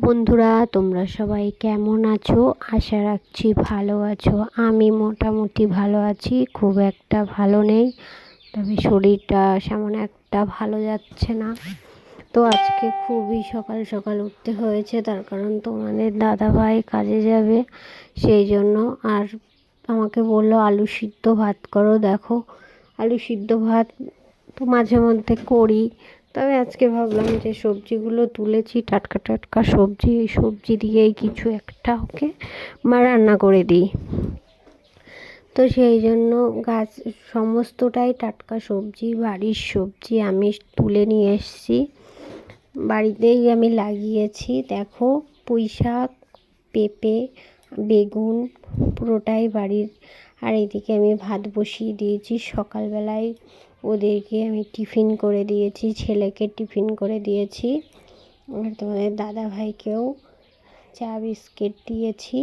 বন্ধুরা, তোমরা সবাই কেমন আছো? আশা রাখছি ভালো আছো। আমি মোটামুটি ভালো আছি, খুব একটা ভালো নেই। তবে শরীরটা সেমন একটা ভালো যাচ্ছে না। তো আজকে খুবই সকাল সকাল উঠতে হয়েছে, তার কারণ তোমাদের দাদা ভাই কাজে যাবে। সেই জন্য আর আমাকে বলল, আলু সিদ্ধ ভাত করো, দেখো। আলু সিদ্ধ ভাত তো মাঝে মধ্যে করি তবে আজকে ভাবলাম যে সবজিগুলো তুলেছি, টাটকা টাটকা সবজি, এই সবজি দিয়েই কিছু একটা ওকে মা রান্না করে দিই। তো সেই জন্য গাছ সমস্তটাই টাটকা সবজি, বাড়ির সবজি আমি তুলে নিয়ে এসেছি। বাড়িতেই আমি লাগিয়েছি। দেখো পুঁই শাক, পেঁপে, বেগুন পুরোটাই বাড়ির। আর এইদিকে আমি ভাত বসিয়ে দিয়েছি। সকালবেলায় ওদেরকে আমি টিফিন করে দিয়েছি, ছেলেকে টিফিন করে দিয়েছি। আর তোমাদের দাদা ভাইকেও চা বিস্কিট দিয়েছি।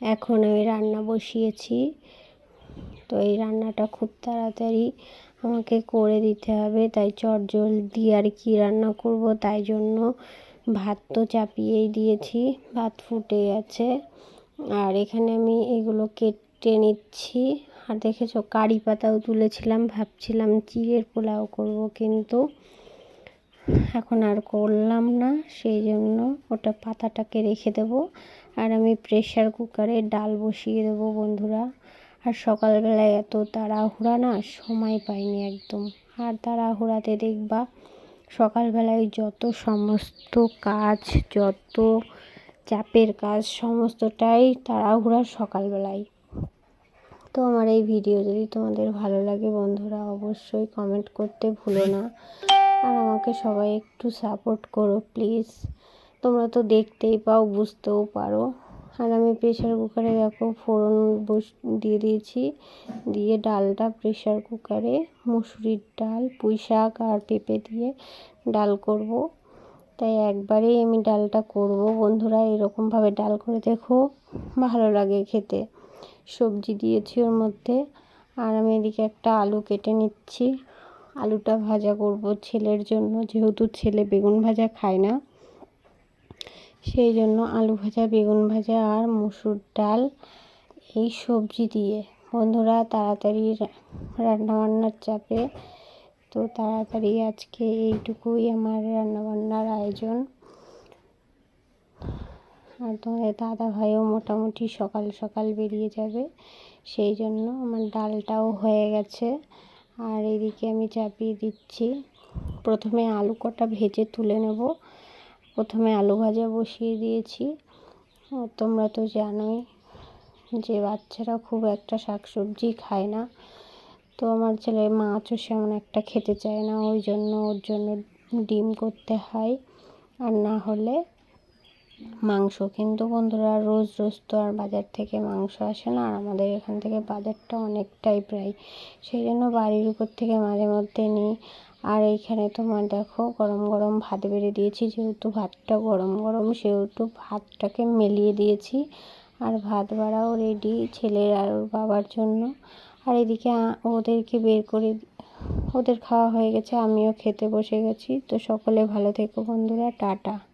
এখন আমি রান্না বসিয়েছি। তো এই রান্নাটা খুব তাড়াতাড়ি আমাকে করে দিতে হবে, তাই চট জলদি আর কি রান্না করব, তাই জন্য ভাত তো চাপিয়েই দিয়েছি, ভাত ফুটে গেছে। আর এখানে আমি এগুলো কেটে নিচ্ছি। আর দেখেছ কারি পাতাও তুলেছিলাম, ভাবছিলাম চিড়ের পোলাও করব, কিন্তু এখন আর করলাম না, সেই জন্য ওটা পাতাটাকে রেখে দেব। আর আমি প্রেশার কুকারে ডাল বসিয়ে দেবো বন্ধুরা। আর সকালবেলায় এত তাড়াহুড়া না, সময় পাইনি একদম। আর তাড়াহুড়াতে দেখবা, সকালবেলায় যত সমস্ত কাজ, যত চাপের কাজ, সমস্তটাই তাড়াহুড়া সকালবেলায়। তো আমার এই ভিডিও যদি তোমাদের ভালো লাগে বন্ধুরা, অবশ্যই কমেন্ট করতে ভুলো না। আর আমাকে সবাই একটু সাপোর্ট করো প্লিজ তোমরা তো দেখতেই পাও, বুঝতেও পারো। আর আমি প্রেশার কুকারে দেখো, ফোড়ন বস, দিয়ে দিয়েছি। দিয়ে ডালটা প্রেশার কুকারে মুসুরির ডাল, পুঁই শাক আর পেঁপে দিয়ে ডাল করব। তাই একবারেই আমি ডালটা করব। বন্ধুরা, এরকমভাবে ডাল করে দেখো, ভালো লাগে খেতে। সবজি দিয়েছি ওর মধ্যে। আর আমি এদিকে একটা আলু কেটে নিচ্ছি। আলুটা ভাজা করব ছেলের জন্য, যেহেতু ছেলে বেগুন ভাজা খায় না। সেই জন্য আলু ভাজা, বেগুন ভাজা আর মুসুর ডাল এই সবজি দিয়ে। বন্ধুরা, তাড়াতাড়ি রান্নাবান্নার চাপে। তো তাড়াতাড়ি আজকে এইটুকুই আমার রান্নাবান্নার আয়োজন। আর তোমাদের দাদা ভাইও মোটামুটি সকাল সকাল বেরিয়ে যাবে। সেই জন্য আমার ডালটাও হয়ে গেছে। আর এদিকে আমি চাপিয়ে দিচ্ছি। প্রথমে আলু কটা ভেজে তুলে নেব। প্রথমে আলু ভাজা বসিয়ে দিয়েছি। তোমরা তো জানোই যে বাচ্চারা খুব একটা শাক সবজি খায় না। তো আমার ছেলে মাছও সেমন একটা খেতে চায় না। ওই জন্য ওর জন্য ডিম করতে হয়। আর না হলে মাংস। কিন্তু বন্ধুরা, রোজ রোজ তো আর বাজার থেকে মাংস আসে না, আর আমাদের এখান থেকে বাজারটা অনেকটাই প্রায়। সেই জন্য বাড়ির উপর থেকে মাঝে মধ্যে নিই। আর এইখানে তোমার দেখো, গরম গরম ভাত বেড়ে দিয়েছি, যেহেতু ভাতটা গরম গরম, সেহেতু ভাতটাকে মেলিয়ে দিয়েছি। আর ভাত বাড়াও রেডি ছেলের আর ওর বাবার জন্য। আর এদিকে ওদেরকে বের করে, ওদের খাওয়া হয়ে গেছে, আমিও খেতে বসে গেছি। তো সকলে ভালো থেকো বন্ধুরা, টাটা।